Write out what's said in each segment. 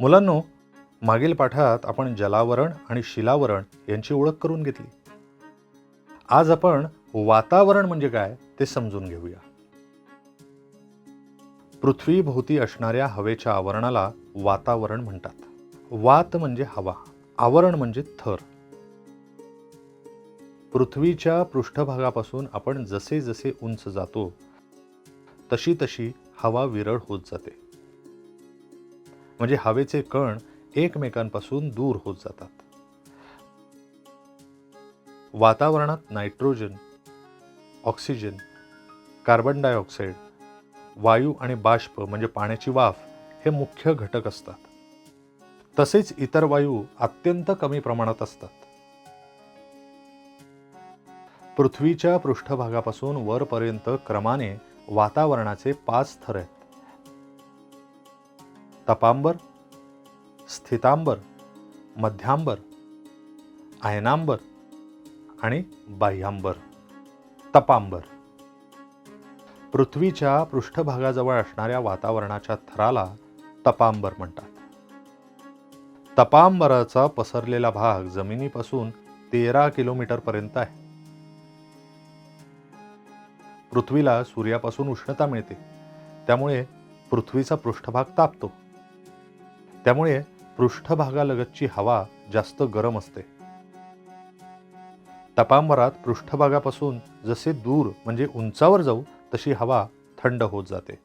मुलांनो मागील पाठात आपण जलावरण आणि शिलावरण यांची ओळख करून घेतली. आज आपण वातावरण म्हणजे काय ते समजून घेऊया. पृथ्वीभोवती असणाऱ्या हवेच्या आवरणाला वातावरण म्हणतात. वात म्हणजे हवा आवरण म्हणजे थर. पृथ्वीच्या पृष्ठभागापासून आपण जसे जसे उंच जातो तशी तशी हवा विरळ होत जाते. म्हणजे हवेचे कण एकमेकांपासून दूर होत जातात. वातावरणात नायट्रोजन ऑक्सिजन कार्बन डायऑक्साईड वायू आणि बाष्प म्हणजे पाण्याची वाफ हे मुख्य घटक असतात. तसेच इतर वायू अत्यंत कमी प्रमाणात असतात. पृथ्वीच्या पृष्ठभागापासून वरपर्यंत क्रमाने वातावरणाचे पाच थर आहेत. तपांबर स्थितांबर मध्यांबर आयनांबर आणि बाह्यांबर. तपांबर. पृथ्वीच्या पृष्ठभागाजवळ असणाऱ्या वातावरणाच्या थराला तपांबर म्हणतात. तपांबराचा पसरलेला भाग जमिनीपासून तेरा किलोमीटर पर्यंत आहे. पृथ्वीला सूर्यापासून उष्णता मिळते. त्यामुळे पृथ्वीचा पृष्ठभाग तापतो. त्यामुळे पृष्ठभागालगतची हवा जास्त गरम असते. तपांबरात पृष्ठभागापासून जसे दूर म्हणजे उंचावर जाऊ तशी हवा थंड होत जाते.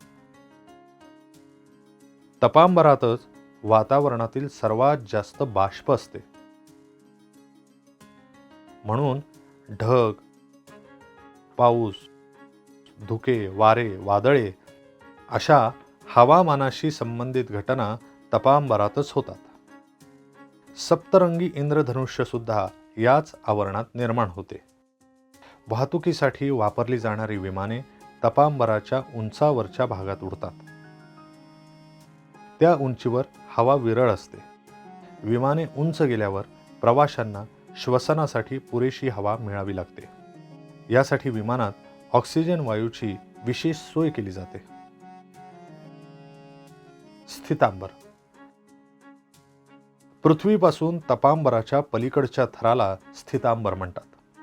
तपांबरातच वातावरणातील सर्वात जास्त बाष्प असते. म्हणून ढग पाऊस धुके वारे वादळे अशा हवामानाशी संबंधित घटना तपांबरातच होतात. सप्तरंगी इंद्रधनुष्य सुद्धा याच आवरणात निर्माण होते. वाहतुकीसाठी वापरली जाणारी विमाने तपांबराच्या उंचावरच्या भागात उडतात. त्या उंचीवर हवा विरळ असते. विमाने उंच गेल्यावर प्रवाशांना श्वसनासाठी पुरेशी हवा मिळावी लागते. यासाठी विमानात ऑक्सिजन वायूची विशेष सोय केली जाते. स्थितांबर पृथ्वीपासून तपांबराच्या पलीकडच्या थराला स्थितांबर म्हणतात.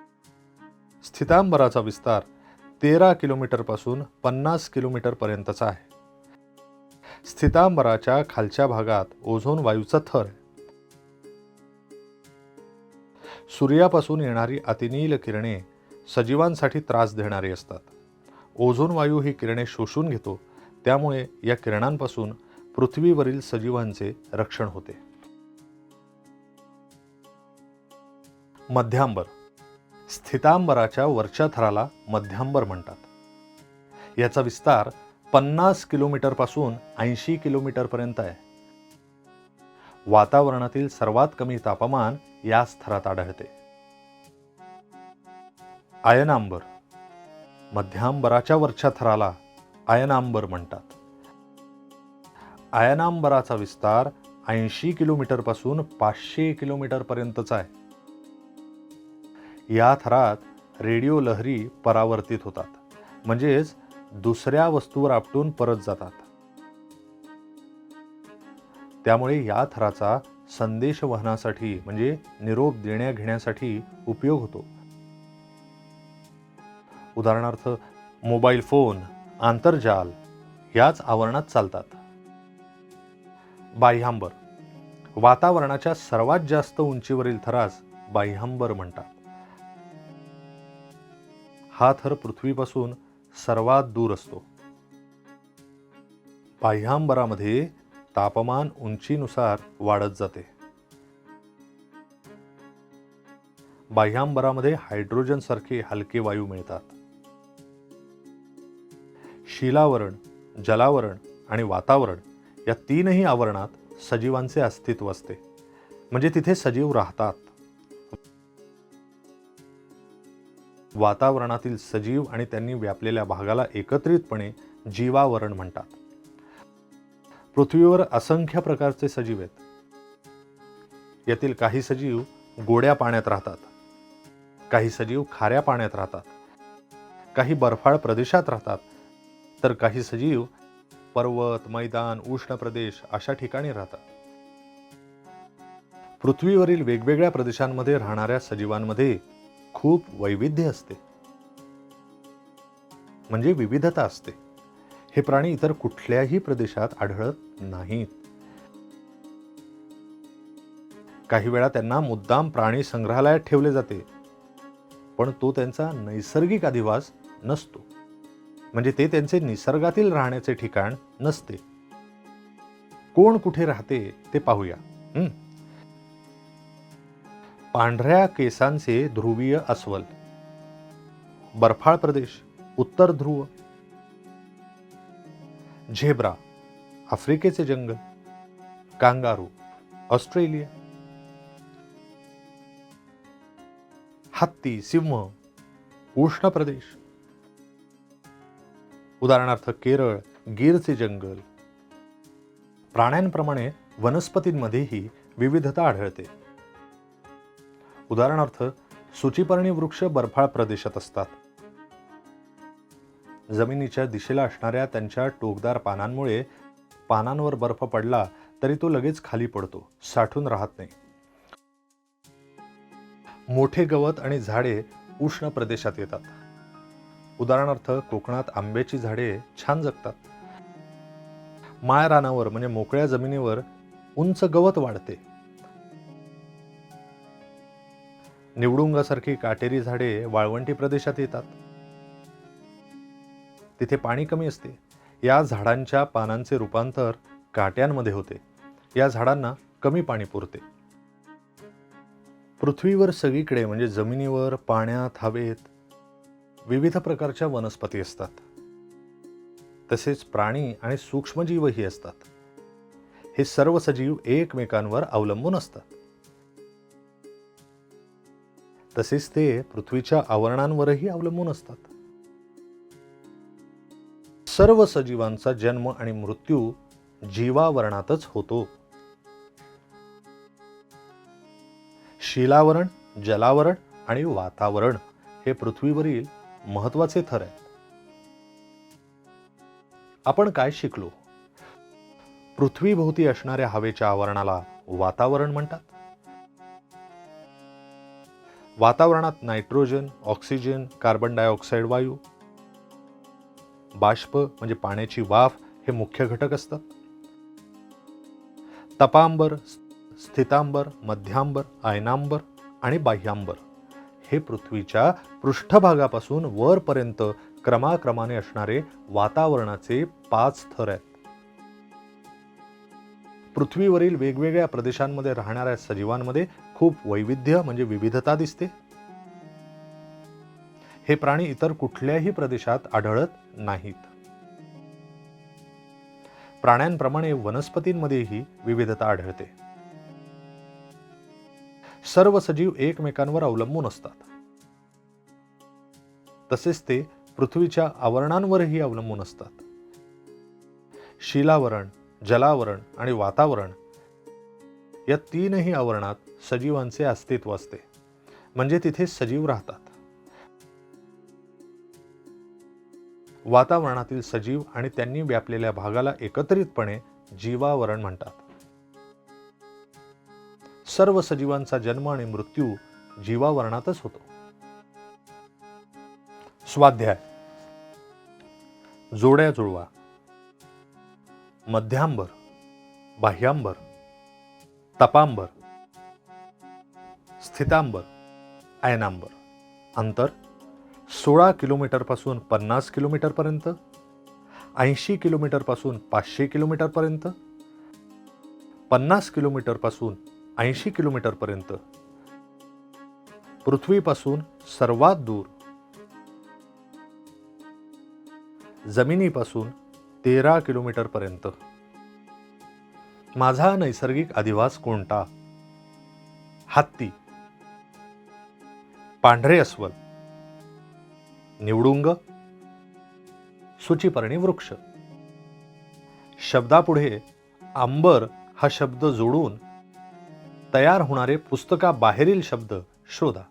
स्थितांबराचा विस्तार तेरा किलोमीटरपासून पन्नास किलोमीटरपर्यंतचा आहे. स्थितांबराच्या खालच्या भागात ओझोन वायूचा थर आहे. सूर्यापासून येणारी अतिनील किरणे सजीवांसाठी त्रास देणारी असतात. ओझोन वायू ही किरणे शोषून घेतो त्यामुळे या किरणांपासून पृथ्वीवरील सजीवांचे रक्षण होते. मध्यांबर. स्थितांबराच्या वरच्या थराला मध्यांबर म्हणतात. याचा विस्तार पन्नास किलोमीटरपासून ऐंशी किलोमीटर पर्यंत आहे. वातावरणातील सर्वात कमी तापमान या थरात आढळते. आयनांबर. मध्यांबराच्या वरच्या थराला आयनांबर म्हणतात. आयनांबराचा विस्तार ऐंशी किलोमीटरपासून पाचशे किलोमीटरपर्यंतचा आहे. या थरात रेडिओ लहरी परावर्तित होतात. म्हणजेच दुसऱ्या वस्तूवर आपटून परत जातात. त्यामुळे या थराचा संदेश वहनासाठी म्हणजे निरोप देण्या घेण्यासाठी उपयोग होतो. उदाहरणार्थ मोबाईल फोन आंतरजाल याच आवरणात चालतात. बाह्यांबर. वातावरणाच्या सर्वात जास्त उंचीवरील थरास बाह्यांबर म्हणतात. हा थर पृथ्वीपासून सर्वात दूर असतो. बाह्यांबरामध्ये तापमान उंचीनुसार वाढत जाते. बाह्यांबरामध्ये हायड्रोजन सारखे हलके वायू मिळतात. शिलावरण जलावरण आणि वातावरण या तीनही आवरणात सजीवांचे अस्तित्व असते. म्हणजे तिथे सजीव राहतात. वातावरणातील सजीव आणि त्यांनी व्यापलेल्या भागाला एकत्रितपणे जीवावरण म्हणतात. पृथ्वीवर असंख्य प्रकारचे सजीव आहेत. यातील काही सजीव गोड्या पाण्यात राहतात. काही सजीव खाऱ्या पाण्यात राहतात. काही बर्फाळ प्रदेशात राहतात. तर काही सजीव पर्वत मैदान उष्ण प्रदेश अशा ठिकाणी राहतात. पृथ्वीवरील वेगवेगळ्या प्रदेशांमध्ये राहणाऱ्या सजीवांमध्ये खूप वैविध्य असते. म्हणजे विविधता असते. हे प्राणी इतर कुठल्याही प्रदेशात आढळत नाहीत. काही वेळा त्यांना मुद्दाम प्राणी संग्रहालयात ठेवले जाते. पण तो त्यांचा नैसर्गिक अधिवास नसतो. म्हणजे ते त्यांचे निसर्गातील राहण्याचे ठिकाण नसते. कोण कुठे राहते ते पाहूया. हम्म पांढऱ्या केसांचे ध्रुवीय अस्वल. बर्फाळ प्रदेश उत्तर ध्रुव. झेब्रा आफ्रिकेचे जंगल. Kangaroo Australia. हत्ती सिंह उष्ण प्रदेश. उदाहरणार्थ केरळ गिरचे जंगल. प्राण्यांप्रमाणे वनस्पतींमध्येही विविधता आढळते. उदाहरणार्थ सुचिपर्णी वृक्ष बर्फाळ प्रदेशात असतात. जमिनीच्या दिशेला असणाऱ्या त्यांच्या टोकदार पानांमुळे पानांवर बर्फ पडला तरी तो लगेच खाली पडतो साठून राहत नाही. मोठे गवत आणि झाडे उष्ण प्रदेशात येतात. उदाहरणार्थ कोकणात आंब्याची झाडे छान जगतात. माळरानावर म्हणजे मोकळ्या जमिनीवर उंच गवत वाढते. निवडुंगासारखी काटेरी झाडे वाळवंटी प्रदेशात येतात. तिथे पाणी कमी असते. या झाडांच्या पानांचे रूपांतर काट्यांमध्ये होते. या झाडांना कमी पाणी पुरते. पृथ्वीवर सगळीकडे म्हणजे जमिनीवर पाण्यात हवेत विविध प्रकारच्या वनस्पती असतात. तसेच प्राणी आणि सूक्ष्मजीवही असतात. हे सर्व सजीव एकमेकांवर अवलंबून असतात. तसेच ते पृथ्वीच्या आवरणांवरही अवलंबून असतात. सर्व सजीवांचा जन्म आणि मृत्यू जीवावरणातच होतो. शिलावरण जलावरण आणि वातावरण हे पृथ्वीवरील महत्त्वाचे थर आहेत. आपण काय शिकलो? पृथ्वीभोवती असणाऱ्या हवेच्या आवरणाला वातावरण म्हणतात. वातावरणात नायट्रोजन ऑक्सिजन कार्बन डायऑक्साईड वायू. बाष्प म्हणजे पाण्याची वाफ हे मुख्य घटक असतात. तपांबर स्थितांबर मध्यांबर आयनांबर आणि बाह्यांबर हे पृथ्वीच्या पृष्ठभागापासून वरपर्यंत क्रमाक्रमाने असणारे वातावरणाचे पाच थर आहेत. पृथ्वीवरील वेगवेगळ्या प्रदेशांमध्ये राहणाऱ्या सजीवांमध्ये खूप वैविध्य म्हणजे विविधता दिसते. हे प्राणी इतर कुठल्याही प्रदेशात आढळत नाहीत. प्राण्यांप्रमाणे वनस्पतींमध्येही विविधता आढळते. सर्व सजीव एकमेकांवर अवलंबून असतात. तसेच ते पृथ्वीच्या आवरणांवरही अवलंबून असतात. शिलावरण जलावरण आणि वातावरण या तीनही आवरणात सजीवांचे अस्तित्व असते. म्हणजे तिथे सजीव राहतात. वातावरणातील सजीव आणि त्यांनी व्यापलेल्या भागाला एकत्रितपणे जीवावरण म्हणतात. सर्व सजीवांचा जन्म आणि मृत्यू जीवावरणातच होतो. स्वाध्याय. जोड्या जुळवा. मध्यांबर बाह्यांबर तपांबर. स्थितांबर आयनांबर. अंतर सोळा किलोमीटरपासून पन्नास किलोमीटरपर्यंत ऐंशी किलोमीटरपासून पाचशे किलोमीटरपर्यंत पन्नास किलोमीटरपासून ऐंशी किलोमीटरपर्यंत पृथ्वीपासून सर्वात दूर जमिनीपासून तेरा किलोमीटरपर्यंत. माझा नैसर्गिक अधिवास कोणता? हत्ती. पांढरे अस्वल निवडुंग सुचिपर्णी वृक्ष. शब्दापुढे आंबर हा शब्द जोडून तयार होणारे पुस्तकाबाहेरील शब्द शोधा.